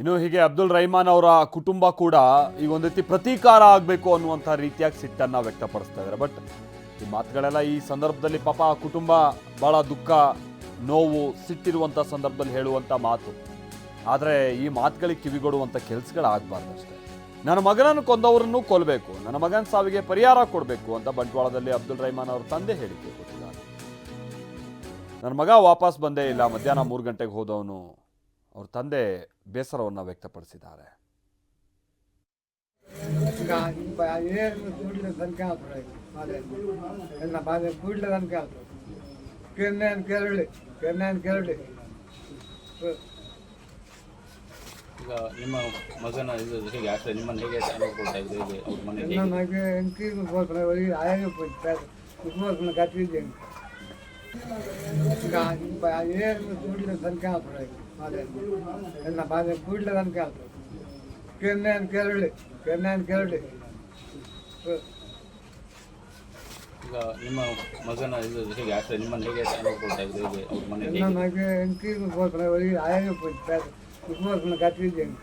ಇನ್ನು ಹೀಗೆ ಅಬ್ದುಲ್ ರಹಮಾನ್ ಅವರ ಕುಟುಂಬ ಕೂಡ ಈ ಒಂದು ರೀತಿ ಪ್ರತೀಕಾರ ಆಗಬೇಕು ಅನ್ನುವಂಥ ರೀತಿಯಾಗಿ ಸಿಟ್ಟನ್ನು ವ್ಯಕ್ತಪಡಿಸ್ತಾ ಇದ್ದಾರೆ. ಬಟ್ ಈ ಮಾತುಗಳೆಲ್ಲ ಈ ಸಂದರ್ಭದಲ್ಲಿ ಪಾಪ ಆ ಕುಟುಂಬ ಭಾಳ ದುಃಖ, ನೋವು, ಸಿಟ್ಟಿರುವಂಥ ಸಂದರ್ಭದಲ್ಲಿ ಹೇಳುವಂಥ ಮಾತು. ಆದರೆ ಈ ಮಾತುಗಳಿಗೆ ಕಿವಿಗೊಡುವಂಥ ಕೆಲಸಗಳಾಗಬಾರ್ದು ಅಷ್ಟೇ. ನನ್ನ ಮಗನನ್ನು ಕೊಂದವರನ್ನು ಕೊಲ್ಲಬೇಕು ನನ್ನ ಮಗನ ಸಾವಿಗೆ ಪರಿಹಾರ ಕೊಡಬೇಕು ಅಂತ ಬಂಟ್ವಾಳದಲ್ಲಿ ಅಬ್ದುಲ್ ರಹಮಾನ್ ಅವರ ತಂದೆ ಹೇಳಿಕೆ ಕೊಟ್ಟಿದ್ದಾರೆ. ನನ್ನ ಮಗ ವಾಪಸ್ ಬಂದೇ ಇಲ್ಲ, ಮಧ್ಯಾಹ್ನ ಮೂರು ಗಂಟೆಗೆ ಹೋದವನು ಅವ್ರ ತಂದೆ ಬೇಸರವನ್ನು ವ್ಯಕ್ತಪಡಿಸಿದ್ದಾರೆ. ಈಗ ನಿಮ್ಮ ಮಗನ ಇದು ಹೇಗೆ ಆಗ್ತದೆ? ನಿಮ್ಮನ್ನು ಹೇಗೆ ನೋಡ್ಕೊಳ್ತಾ ಇದ್ರು? ಹೇಗೆ ಅವ್ರ ಮನೆ ಹೇಗೆ? ಎಲ್ಲ ಬಾಧೆ ಕೂಡಲೇ ಕೆನ್ನೆ ಅಂತ ಕೇಳಿ ಕೆರಳಿ ಕೆನ್ನೆಯನ್ನು ಕೆರಳಿ ಈಗ ನಿಮ್ಮ ಮಗನ ಇದು ಹೇಗೆ ಆಗ್ತದೆ ನಿಮ್ಮನ್ನು ಹೇಗೆ ಚೆನ್ನಾಗಿ ಕೊಡ್ತಾ ಇದ್ದೀವಿ ಅವ್ರ ಮನೆ ನನಗೆ ಎಂಕೀನು ಹೋಗ್ತಾರೆ ಅವರಿಗೆ ಆಯಾಗ ಹೋಗ್ತಾರೆ ಕಟ್ಟಿದ್ದೇನೆ.